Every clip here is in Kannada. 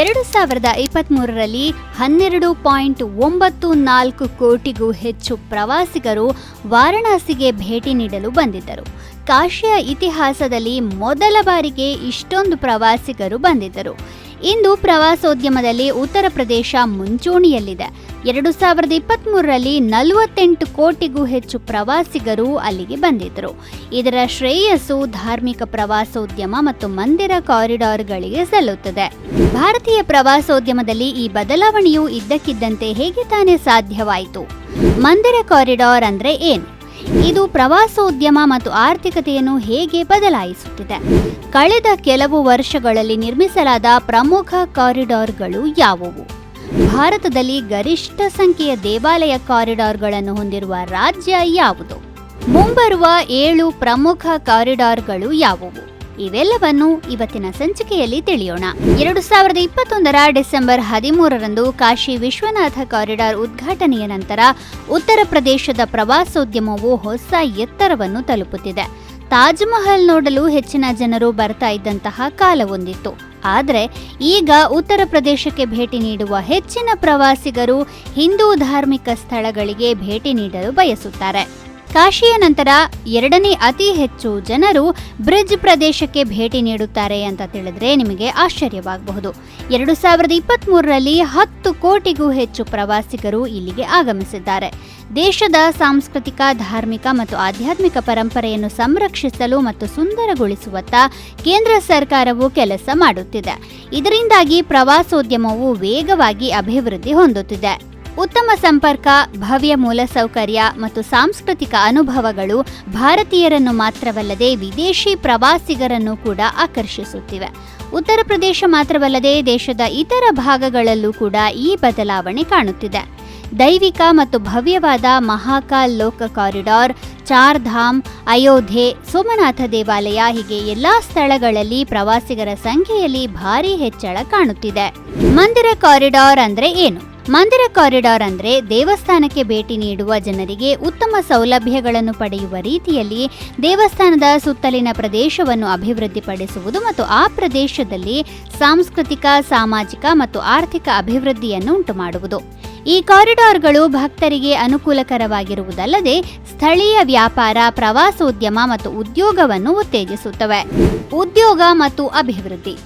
ಎರಡು ಸಾವಿರದ ಇಪ್ಪತ್ತ್ಮೂರರಲ್ಲಿ ಹನ್ನೆರಡು ಪಾಯಿಂಟ್ ಒಂಬತ್ತು ನಾಲ್ಕು ಕೋಟಿಗೂ ಹೆಚ್ಚು ಪ್ರವಾಸಿಗರು ವಾರಣಾಸಿಗೆ ಭೇಟಿ ನೀಡಲು ಬಂದಿದ್ದರು. ಕಾಶಿಯ ಇತಿಹಾಸದಲ್ಲಿ ಮೊದಲ ಬಾರಿಗೆ ಇಷ್ಟೊಂದು ಪ್ರವಾಸಿಗರು ಬಂದಿದ್ದರು. ಇಂದು ಪ್ರವಾಸೋದ್ಯಮದಲ್ಲಿ ಉತ್ತರ ಪ್ರದೇಶ ಮುಂಚೂಣಿಯಲ್ಲಿದೆ. ಎರಡು ಸಾವಿರದ ಇಪ್ಪತ್ತ್ಮೂರರಲ್ಲಿ ನಲವತ್ತೆಂಟು ಕೋಟಿಗೂ ಹೆಚ್ಚು ಪ್ರವಾಸಿಗರು ಅಲ್ಲಿಗೆ ಬಂದಿದ್ದರು. ಇದರ ಶ್ರೇಯಸ್ಸು ಧಾರ್ಮಿಕ ಪ್ರವಾಸೋದ್ಯಮ ಮತ್ತು ಮಂದಿರ ಕಾರಿಡಾರ್ಗಳಿಗೆ ಸಲ್ಲುತ್ತದೆ. ಭಾರತೀಯ ಪ್ರವಾಸೋದ್ಯಮದಲ್ಲಿ ಈ ಬದಲಾವಣೆಯು ಇದ್ದಕ್ಕಿದ್ದಂತೆ ಹೇಗೆ ತಾನೇ ಸಾಧ್ಯವಾಯಿತು? ಮಂದಿರ ಕಾರಿಡಾರ್ ಅಂದ್ರೆ ಏನು? ಇದು ಪ್ರವಾಸೋದ್ಯಮ ಮತ್ತು ಆರ್ಥಿಕತೆಯನ್ನು ಹೇಗೆ ಬದಲಾಯಿಸುತ್ತಿದೆ? ಕಳೆದ ಕೆಲವು ವರ್ಷಗಳಲ್ಲಿ ನಿರ್ಮಿಸಲಾದ ಪ್ರಮುಖ ಕಾರಿಡಾರ್ಗಳು ಯಾವುವು? ಭಾರತದಲ್ಲಿ ಗರಿಷ್ಠ ಸಂಖ್ಯೆಯ ದೇವಾಲಯ ಕಾರಿಡಾರ್ಗಳನ್ನು ಹೊಂದಿರುವ ರಾಜ್ಯ ಯಾವುದು? ಮುಂಬರುವ ಏಳು ಪ್ರಮುಖ ಕಾರಿಡಾರ್ಗಳು ಯಾವುವು? ಇವೆಲ್ಲವನ್ನು ಇವತ್ತಿನ ಸಂಚಿಕೆಯಲ್ಲಿ ತಿಳಿಯೋಣ. ಎರಡು ಸಾವಿರದ ಇಪ್ಪತ್ತೊಂದರ ಡಿಸೆಂಬರ್ ಹದಿಮೂರರಂದು ಕಾಶಿ ವಿಶ್ವನಾಥ ಕಾರಿಡಾರ್ ಉದ್ಘಾಟನೆಯ ನಂತರ ಉತ್ತರ ಪ್ರದೇಶದ ಪ್ರವಾಸೋದ್ಯಮವು ಹೊಸ ಎತ್ತರವನ್ನು ತಲುಪುತ್ತಿದೆ. ತಾಜ್ ಮಹಲ್ ನೋಡಲು ಹೆಚ್ಚಿನ ಜನರು ಬರ್ತಾ ಇದ್ದಂತಹ ಕಾಲವೊಂದಿತ್ತು ಆದರೆ ಈಗ ಉತ್ತರ ಪ್ರದೇಶಕ್ಕೆ ಭೇಟಿ ನೀಡುವ ಹೆಚ್ಚಿನ ಪ್ರವಾಸಿಗರು ಹಿಂದೂ ಧಾರ್ಮಿಕ ಸ್ಥಳಗಳಿಗೆ ಭೇಟಿ ನೀಡಲು ಬಯಸುತ್ತಾರೆ. ಕಾಶಿಯ ನಂತರ ಎರಡನೇ ಅತಿ ಹೆಚ್ಚು ಜನರು ಬ್ರಿಜ್ ಪ್ರದೇಶಕ್ಕೆ ಭೇಟಿ ನೀಡುತ್ತಾರೆ ಅಂತ ತಿಳಿದ್ರೆ ನಿಮಗೆ ಆಶ್ಚರ್ಯವಾಗಬಹುದು. ಎರಡು ಸಾವಿರದ ಇಪ್ಪತ್ತ್ಮೂರರಲ್ಲಿ ಹತ್ತು ಕೋಟಿಗೂ ಹೆಚ್ಚು ಪ್ರವಾಸಿಗರು ಇಲ್ಲಿಗೆ ಆಗಮಿಸಿದ್ದಾರೆ. ದೇಶದ ಸಾಂಸ್ಕೃತಿಕ, ಧಾರ್ಮಿಕ ಮತ್ತು ಆಧ್ಯಾತ್ಮಿಕ ಪರಂಪರೆಯನ್ನು ಸಂರಕ್ಷಿಸಲು ಮತ್ತು ಸುಂದರಗೊಳಿಸುವತ್ತ ಕೇಂದ್ರ ಸರ್ಕಾರವು ಕೆಲಸ ಮಾಡುತ್ತಿದೆ. ಇದರಿಂದಾಗಿ ಪ್ರವಾಸೋದ್ಯಮವು ವೇಗವಾಗಿ ಅಭಿವೃದ್ಧಿ ಹೊಂದುತ್ತಿದೆ. ಉತ್ತಮ ಸಂಪರ್ಕ, ಭವ್ಯ ಮೂಲಸೌಕರ್ಯ ಮತ್ತು ಸಾಂಸ್ಕೃತಿಕ ಅನುಭವಗಳು ಭಾರತೀಯರನ್ನು ಮಾತ್ರವಲ್ಲದೆ ವಿದೇಶಿ ಪ್ರವಾಸಿಗರನ್ನು ಕೂಡ ಆಕರ್ಷಿಸುತ್ತಿವೆ. ಉತ್ತರ ಪ್ರದೇಶ ಮಾತ್ರವಲ್ಲದೆ ದೇಶದ ಇತರ ಭಾಗಗಳಲ್ಲೂ ಕೂಡ ಈ ಬದಲಾವಣೆ ಕಾಣುತ್ತಿದೆ. ದೈವಿಕ ಮತ್ತು ಭವ್ಯವಾದ ಮಹಾಕಾಲ್ ಲೋಕ ಕಾರಿಡಾರ್, ಚಾರ್ಧಾಮ್, ಅಯೋಧ್ಯೆ, ಸೋಮನಾಥ ದೇವಾಲಯ ಹೀಗೆ ಎಲ್ಲಾ ಸ್ಥಳಗಳಲ್ಲಿ ಪ್ರವಾಸಿಗರ ಸಂಖ್ಯೆಯಲ್ಲಿ ಭಾರಿ ಹೆಚ್ಚಳ ಕಾಣುತ್ತಿದೆ. ಮಂದಿರ ಕಾರಿಡಾರ್ ಅಂದ್ರೆ ಏನು? ಮಂದಿರ ಕಾರಿಡಾರ್ ಅಂದರೆ ದೇವಸ್ಥಾನಕ್ಕೆ ಭೇಟಿ ನೀಡುವ ಜನರಿಗೆ ಉತ್ತಮ ಸೌಲಭ್ಯಗಳನ್ನು ಪಡೆಯುವ ರೀತಿಯಲ್ಲಿ ದೇವಸ್ಥಾನದ ಸುತ್ತಲಿನ ಪ್ರದೇಶವನ್ನು ಅಭಿವೃದ್ಧಿಪಡಿಸುವುದು ಮತ್ತು ಆ ಪ್ರದೇಶದಲ್ಲಿ ಸಾಂಸ್ಕೃತಿಕ, ಸಾಮಾಜಿಕ ಮತ್ತು ಆರ್ಥಿಕ ಅಭಿವೃದ್ಧಿಯನ್ನು ಉಂಟುಮಾಡುವುದು. ಈ ಕಾರಿಡಾರ್ಗಳು ಭಕ್ತರಿಗೆ ಅನುಕೂಲಕರವಾಗಿರುವುದಲ್ಲದೆ ಸ್ಥಳೀಯ ವ್ಯಾಪಾರ, ಪ್ರವಾಸೋದ್ಯಮ ಮತ್ತು ಉದ್ಯೋಗವನ್ನು ಉತ್ತೇಜಿಸುತ್ತವೆ. ಉದ್ಯೋಗ ಮತ್ತು ಅಭಿವೃದ್ಧಿ.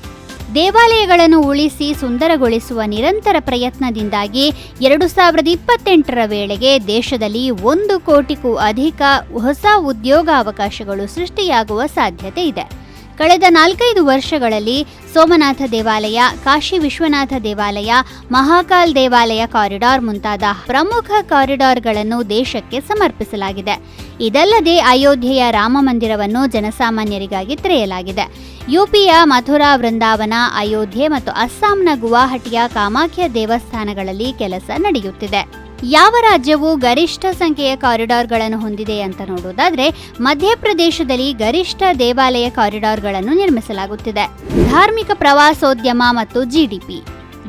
ದೇವಾಲಯಗಳನ್ನು ಉಳಿಸಿ ಸುಂದರಗೊಳಿಸುವ ನಿರಂತರ ಪ್ರಯತ್ನದಿಂದಾಗಿ ಎರಡು ಸಾವಿರದ ಇಪ್ಪತ್ತೆಂಟರ ವೇಳೆಗೆ ದೇಶದಲ್ಲಿ ಒಂದು ಕೋಟಿಗೂ ಅಧಿಕ ಹೊಸ ಉದ್ಯೋಗಾವಕಾಶಗಳು ಸೃಷ್ಟಿಯಾಗುವ ಸಾಧ್ಯತೆ ಇದೆ. ಕಳೆದ ನಾಲ್ಕೈದು ವರ್ಷಗಳಲ್ಲಿ ಸೋಮನಾಥ ದೇವಾಲಯ, ಕಾಶಿ ವಿಶ್ವನಾಥ ದೇವಾಲಯ, ಮಹಾಕಾಲ್ ದೇವಾಲಯ ಕಾರಿಡಾರ್ ಮುಂತಾದ ಪ್ರಮುಖ ಕಾರಿಡಾರ್ಗಳನ್ನು ದೇಶಕ್ಕೆ ಸಮರ್ಪಿಸಲಾಗಿದೆ. ಇದಲ್ಲದೆ ಅಯೋಧ್ಯೆಯ ರಾಮ ಮಂದಿರವನ್ನು ಜನಸಾಮಾನ್ಯರಿಗಾಗಿ ತೆರೆಯಲಾಗಿದೆ. ಯುಪಿಯ ಮಥುರಾ ವೃಂದಾವನ, ಅಯೋಧ್ಯೆ ಮತ್ತು ಅಸ್ಸಾಂನ ಗುವಾಹಟಿಯ ಕಾಮಾಖ್ಯ ದೇವಸ್ಥಾನಗಳಲ್ಲಿ ಕೆಲಸ ನಡೆಯುತ್ತಿದೆ. ಯಾವ ರಾಜ್ಯವು ಗರಿಷ್ಠ ಸಂಖ್ಯೆಯ ಕಾರಿಡಾರ್ಗಳನ್ನು ಹೊಂದಿದೆ ಅಂತ ನೋಡೋದಾದ್ರೆ ಮಧ್ಯಪ್ರದೇಶದಲ್ಲಿ ಗರಿಷ್ಠ ದೇವಾಲಯ ಕಾರಿಡಾರ್ಗಳನ್ನು ನಿರ್ಮಿಸಲಾಗುತ್ತಿದೆ. ಧಾರ್ಮಿಕ ಪ್ರವಾಸೋದ್ಯಮ ಮತ್ತು ಜಿಡಿಪಿ.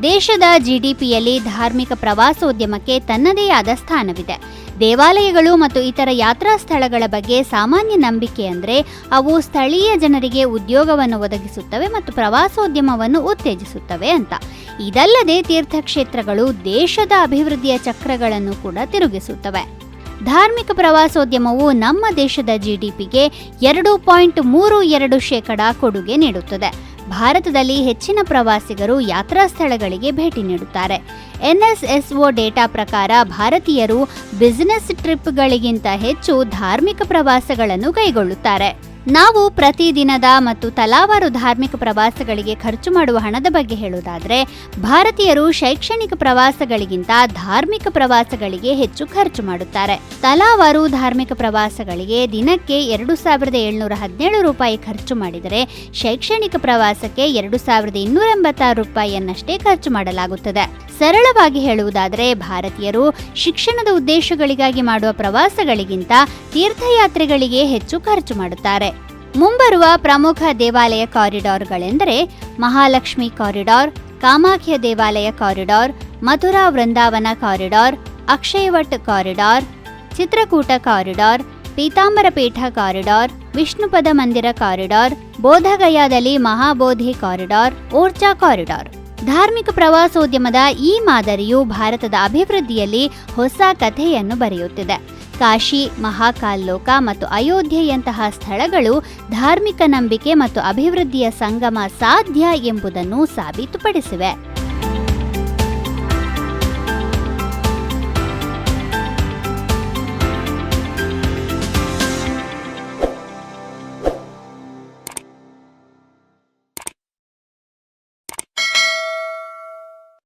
ದೇಶದ ಜಿಡಿಪಿಯಲ್ಲಿ ಧಾರ್ಮಿಕ ಪ್ರವಾಸೋದ್ಯಮಕ್ಕೆ ತನ್ನದೇ ಆದ ಸ್ಥಾನವಿದೆ. ದೇವಾಲಯಗಳು ಮತ್ತು ಇತರ ಯಾತ್ರಾ ಸ್ಥಳಗಳ ಬಗ್ಗೆ ಸಾಮಾನ್ಯ ನಂಬಿಕೆ ಅಂದರೆ ಅವು ಸ್ಥಳೀಯ ಜನರಿಗೆ ಉದ್ಯೋಗವನ್ನು ಒದಗಿಸುತ್ತವೆ ಮತ್ತು ಪ್ರವಾಸೋದ್ಯಮವನ್ನು ಉತ್ತೇಜಿಸುತ್ತವೆ ಅಂತ. ಇದಲ್ಲದೆ ತೀರ್ಥಕ್ಷೇತ್ರಗಳು ದೇಶದ ಅಭಿವೃದ್ಧಿಯ ಚಕ್ರಗಳನ್ನು ಕೂಡ ತಿರುಗಿಸುತ್ತವೆ. ಧಾರ್ಮಿಕ ಪ್ರವಾಸೋದ್ಯಮವು ನಮ್ಮ ದೇಶದ ಜಿಡಿಪಿಗೆ ಎರಡು ಪಾಯಿಂಟ್ ಮೂರು ಎರಡು ಶೇಕಡಾ ಕೊಡುಗೆ ನೀಡುತ್ತದೆ. ಭಾರತದಲ್ಲಿ ಹೆಚ್ಚಿನ ಪ್ರವಾಸಿಗರು ಯಾತ್ರಾ ಸ್ಥಳಗಳಿಗೆ ಭೇಟಿ ನೀಡುತ್ತಾರೆ. ಎನ್ಎಸ್ಎಸ್ಒ ಡೇಟಾ ಪ್ರಕಾರ ಭಾರತೀಯರು ಬಿಸಿನೆಸ್ ಟ್ರಿಪ್ಗಳಿಗಿಂತ ಹೆಚ್ಚು ಧಾರ್ಮಿಕ ಪ್ರವಾಸಗಳನ್ನು ಕೈಗೊಳ್ಳುತ್ತಾರೆ. ನಾವು ಪ್ರತಿದಿನದ ಮತ್ತು ತಲಾವಾರು ಧಾರ್ಮಿಕ ಪ್ರವಾಸಗಳಿಗೆ ಖರ್ಚು ಮಾಡುವ ಹಣದ ಬಗ್ಗೆ ಹೇಳುವುದಾದರೆ, ಭಾರತೀಯರು ಶೈಕ್ಷಣಿಕ ಪ್ರವಾಸಗಳಿಗಿಂತ ಧಾರ್ಮಿಕ ಪ್ರವಾಸಗಳಿಗೆ ಹೆಚ್ಚು ಖರ್ಚು ಮಾಡುತ್ತಾರೆ. ತಲಾವಾರು ಧಾರ್ಮಿಕ ಪ್ರವಾಸಗಳಿಗೆ ದಿನಕ್ಕೆ ಎರಡು ಸಾವಿರದ ಏಳ್ನೂರ ಹದಿನೇಳು ರೂಪಾಯಿ ಖರ್ಚು ಮಾಡಿದರೆ, ಶೈಕ್ಷಣಿಕ ಪ್ರವಾಸಕ್ಕೆ ಎರಡು ಸಾವಿರದ ಇನ್ನೂರ ಎಂಬತ್ತಾರು ರೂಪಾಯಿಯನ್ನಷ್ಟೇ ಖರ್ಚು ಮಾಡಲಾಗುತ್ತದೆ. ಸರಳವಾಗಿ ಹೇಳುವುದಾದರೆ, ಭಾರತೀಯರು ಶಿಕ್ಷಣದ ಉದ್ದೇಶಗಳಿಗಾಗಿ ಮಾಡುವ ಪ್ರವಾಸಗಳಿಗಿಂತ ತೀರ್ಥಯಾತ್ರೆಗಳಿಗೆ ಹೆಚ್ಚು ಖರ್ಚು ಮಾಡುತ್ತಾರೆ. ಮುಂಬರುವ ಪ್ರಮುಖ ದೇವಾಲಯ ಕಾರಿಡಾರ್ಗಳೆಂದರೆ ಮಹಾಲಕ್ಷ್ಮಿ ಕಾರಿಡಾರ್, ಕಾಮಾಖ್ಯ ದೇವಾಲಯ corridor, Mathura Vrindavan corridor, Akshayavat corridor, Chitrakoot corridor Pitambara Peeth corridor, Vishnupad ಮಂದಿರ ಕಾರಿಡಾರ್, ಬೋಧಗಯಾದಲ್ಲಿ ಮಹಾಬೋಧಿ ಕಾರಿಡಾರ್, ಓರ್ಚಾ ಕಾರಿಡಾರ್. ಧಾರ್ಮಿಕ ಪ್ರವಾಸೋದ್ಯಮದ ಈ ಮಾದರಿಯು ಭಾರತದ ಅಭಿವೃದ್ಧಿಯಲ್ಲಿ ಹೊಸ ಕಥೆಯನ್ನು ಬರೆಯುತ್ತಿದೆ. ಕಾಶಿ ಮಹಾಕಾಲ್ಲೋಕ ಮತ್ತು ಅಯೋಧ್ಯೆಯಂತಹ ಸ್ಥಳಗಳು ಧಾರ್ಮಿಕ ನಂಬಿಕೆ ಮತ್ತು ಅಭಿವೃದ್ಧಿಯ ಸಂಗಮ ಸಾಧ್ಯ ಎಂಬುದನ್ನು ಸಾಬೀತುಪಡಿಸಿವೆ.